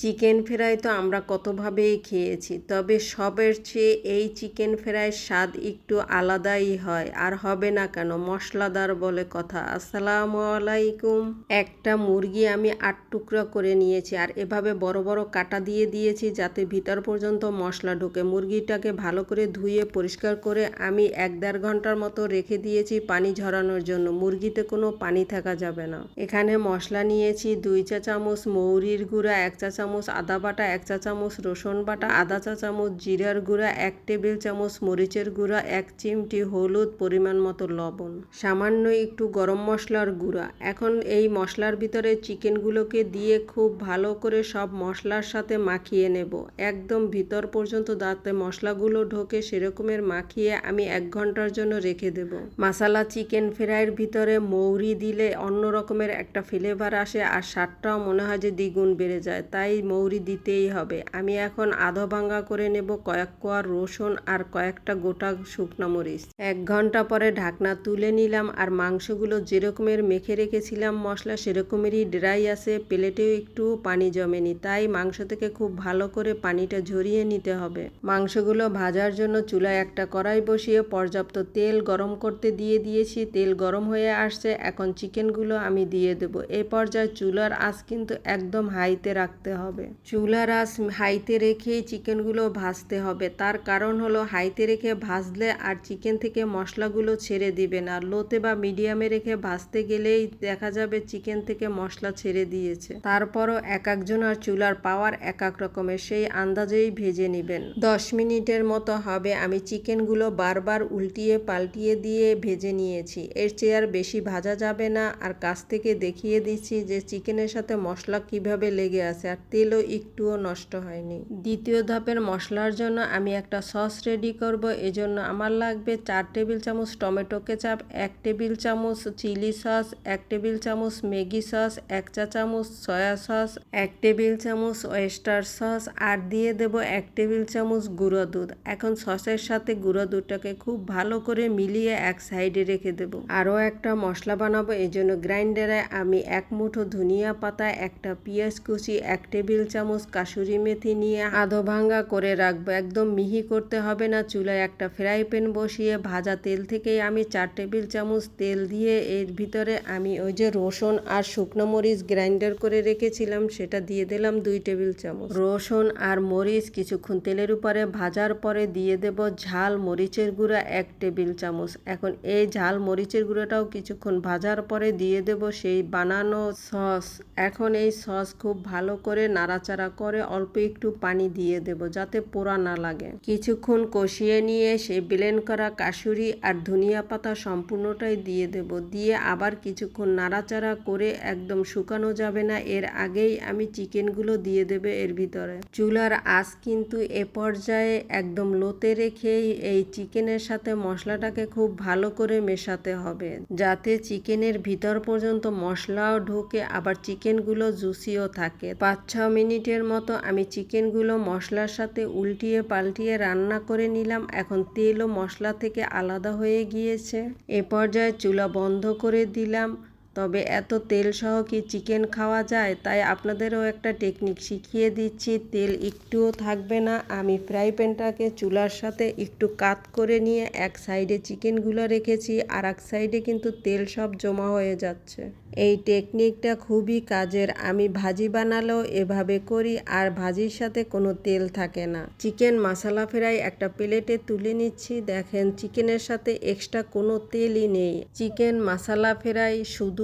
Chicken fry তো আমরা কতভাবেই খেয়েছি, তবে সবের চেয়ে এই চিকেন ফ্রাইয়ের স্বাদ একটু আলাদাই হয়, আর হবে না কেন, মশলাদার বলে কথা। আসসালামু আলাইকুম। একটা মুরগি আমি আট টুকরা করে নিয়েছি, আর এভাবে বড় বড় কাটা দিয়ে দিয়েছি যাতে ভিতর পর্যন্ত মশলা ঢোকে। মুরগিটাকে ভালো করে ধুয়ে পরিষ্কার করে আমি এক দেড় ঘণ্টার মতো রেখে দিয়েছি পানি ঝরানোর জন্য, মুরগিতে কোনো পানি থাকা যাবে না। এখানে মশলা নিয়েছি দুই চা চামচ মৌরির গুঁড়া, এক চা চামচ আদা বাটা, এক চা চামচ রসুন বাটা আধা চা চামচ জিরার গুঁড়া, এক টেবিল চামচ মরিচের গুঁড়া, এক চিমটি হলুদ পরিমাণ মতো লবণ। সামান্য একটু গরম মশলার গুঁড়া। এখন এই মশলার ভিতরে চিকেনগুলোকে দিয়ে খুব ভালো করে সব মশলার সাথে মাখিয়ে নেব। একদম ভিতর পর্যন্ত দাঁতে মশলাগুলো ঢোকে সেরকমের মাখিয়ে আমি এক ঘণ্টার জন্য রেখে দেব। মাসালা চিকেন ফ্রাইয়ের ভিতরে মৌরি দিলে অন্য রকমের একটা ফ্লেভার আসে আর স্বাদটাও মনে হয় যে দ্বিগুণ বেড়ে যায়। তাই মৌরি দিতেই হবে। আমি এখন আধা ভাঙ্গা করে নেব কয়েক কোয়া রসুন আর কয়েকটা গোটা শুকনা মরিচ। এক ঘণ্টা পরে ঢাকনা তুলে নিলাম আর মাংসগুলো যেরকমের মেখে রেখেছিলাম মশলা, সেরকমেরই ড্রাই আছে, প্লেটেও একটু পানি জমেনি, তাই মাংস থেকে খুব ভালো করে পানিটা ঝরিয়ে নিতে হবে। মাংসগুলো ভাজার জন্য চুলায় একটা কড়াই বসিয়ে পর্যাপ্ত তেল গরম করতে দিয়ে দিয়েছি। তেল গরম হয়ে আসছে, এখন চিকেনগুলো আমি দিয়ে দেব। এই পর্যায়ে চুলার আঁচ কিন্তু একদম হাইতে রাখতে হবে। চুলার আঁচ হাইতে রেখেই চিকেনগুলো ভাজতে হবে। তার কারণ হলো হাইতে রেখে ভাজলে আর চিকেন থেকে মশলাগুলো ছেড়ে দিবে না। লোতে বা মিডিয়ামে রেখে ভাজতে গেলেই দেখা যাবে চিকেন থেকে মশলা ছেড়ে দিয়েছে। তারপরও এক একজন আর চুলার পাওয়ার এক এক রকমের। সেই আন্দাজেই ভেজে নেবেন। দশ মিনিটের মতো হবে। আমি চিকেনগুলো বারবার উল্টিয়ে পাল্টিয়ে দিয়ে ভেজে নিয়েছি। এর চেয়ে আর বেশি ভাজা যাবে না। আর কাছ থেকে দেখিয়ে দিচ্ছি যে চিকেনের সাথে মশলা কীভাবে লেগে আছে। আর তেলও একটুও নষ্ট হয়নি। দ্বিতীয় ধাপের মশলার জন্য আমি একটা সস রেডি করব। এজন্য আমার লাগবে চার টেবিল চামচ টমেটো কেচাপ, এক টেবিল চামচ চিলি সস, এক টেবিল চামচ ম্যাগি সস, এক চা চামচ সয়া সস, এক টেবিল চামচ ওয়েস্টার সস আর দিয়ে দেব এক টেবিল চামচ গুঁড়ো দুধ। এখন সসের সাথে গুঁড়ো দুধটাকে খুব ভালো করে মিলিয়ে এক সাইডে রেখে দেব। আরও একটা মশলা বানাবো। এই জন্য গ্রাইন্ডারে আমি এক মুঠো ধনিয়া পাতা, একটা পেঁয়াজ কুচি, এক টেবিল চামচ কাসুরি মেথি নিয়ে আধো ভাঙ্গা করে রাখব। একদম মিহি করতে হবে না, চুলায় একটা ফ্রাই প্যান বসিয়ে ভাজা তেল থেকেই আমি চার টেবিল চামচ তেল দিয়ে এর ভিতরে আমি ওই যে রসুন আর শুকনো মরিচ গ্রাইন্ডার করে রেখেছিলাম, সেটা দিয়ে দিলাম দুই টেবিল চামচ। রসুন আর মরিচ কিছুক্ষণ তেলের উপরে ভাজার পরে দিয়ে দেব ঝাল মরিচের গুঁড়া এক টেবিল চামচ। এখন এই ঝাল মরিচের গুঁড়োটাও কিছুক্ষণ ভাজার পরে দিয়ে দেব সেই বানানো সস। এখন এই সস খুব ভালো করে নাড়াচাড়া করে অল্প একটু পানি দিয়ে দেব যাতে পোড়া না লাগে। কিছুক্ষণ কষিয়ে নিয়ে সে ব্লেন্ড করা কাসুরি আর ধনিয়া পাতা সম্পূর্ণটাই দিয়ে দেব। দিয়ে আবার কিছুক্ষণ নাড়াচাড়া করে একদম শুকানো যাবে না। এর আগেই আমি চিকেনগুলো দিয়ে দেবে এর ভিতরে। চুলার আঁচ কিন্তু এ পর্যায়ে একদম লোতে রেখেই এই চিকেনের সাথে মশলাটাকে খুব ভালো করে মেশাতে হবে। যাতে চিকেনের ভিতর পর্যন্ত মশলাও ঢোকে, আবার চিকেনগুলো জুসিও থাকে। পাঁচ ছ মিনিটের মতো আমি চিকেনগুলো মশলার সাথে উল্টিয়ে পাল্টিয়ে রান্না করে নিলাম। এখন তেল ও মশলা থেকে আলাদা হয়ে গিয়েছে। এ পর্যায়ে চুলা বন্ধ করে দিলাম। তবে এত তেল সহ কি চিকেন খাওয়া যায়? তাই আপনাদেরও একটা টেকনিক শিখিয়ে দিচ্ছি, তেল একটুও থাকবে না। আমি ফ্রাই প্যানটাকে চুলার সাথে একটু কাত করে নিয়ে এক সাইডে চিকেনগুলো রেখেছি, আর এক সাইডে কিন্তু তেল সব জমা হয়ে যাচ্ছে। এই টেকনিকটা খুবই কাজের। আমি ভাজি বানালেও এভাবে করি, আর ভাজির সাথে কোনো তেল থাকে না। চিকেন মশলা ফ্রাই একটা প্লেটে তুলে নিচ্ছি। দেখেন, চিকেনের সাথে এক্সট্রা কোনো তেলই নেই। চিকেন মশলা ফ্রাই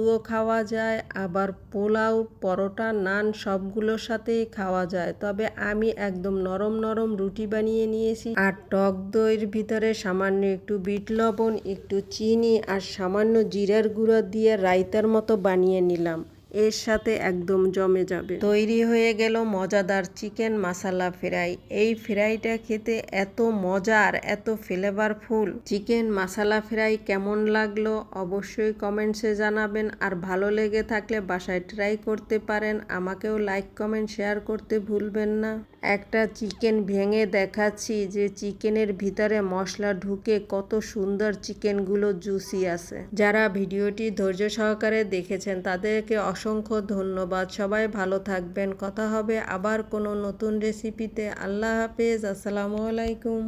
শুধুও খাওয়া যায়, আবার পোলাও, পরোটা, নান সবগুলোর সাথেই খাওয়া যায়। তবে আমি একদম নরম নরম রুটি বানিয়ে নিয়েছি। আর টক দইয়ের ভিতরে সামান্য একটু বিট লবণ, একটু চিনি আর সামান্য জিরার গুঁড়ো দিয়ে রায়তার মতো বানিয়ে নিলাম। এর সাথে একদম জমে যাবে। তৈরি হয়ে গেল মজাদার চিকেন মাসালা ফ্রাই। এই ফ্রাইটা খেতে এত মজার এত ফ্লেভারফুল চিকেন মাসালা ফ্রাই কেমন লাগল অবশ্যই কমেন্টসে জানাবেন। আর ভালো লেগে থাকলে বাসায় ট্রাই করতে পারেন। আমাকেও লাইক কমেন্ট শেয়ার করতে ভুলবেন না। একটা চিকেন ভেঙে দেখাচ্ছি যে চিকেনের ভিতরে মশলা ঢুকে কত সুন্দর চিকেনগুলো জুসি আছে। যারা ভিডিওটি ধৈর্য সহকারে দেখেছেন তাদেরকে অস অসংখ্য ধন্যবাদ। সবাই ভালো থাকবেন। কথা হবে আবার কোনো নতুন রেসিপিতে আল্লাহ হাফেজ। আসসালামু আলাইকুম।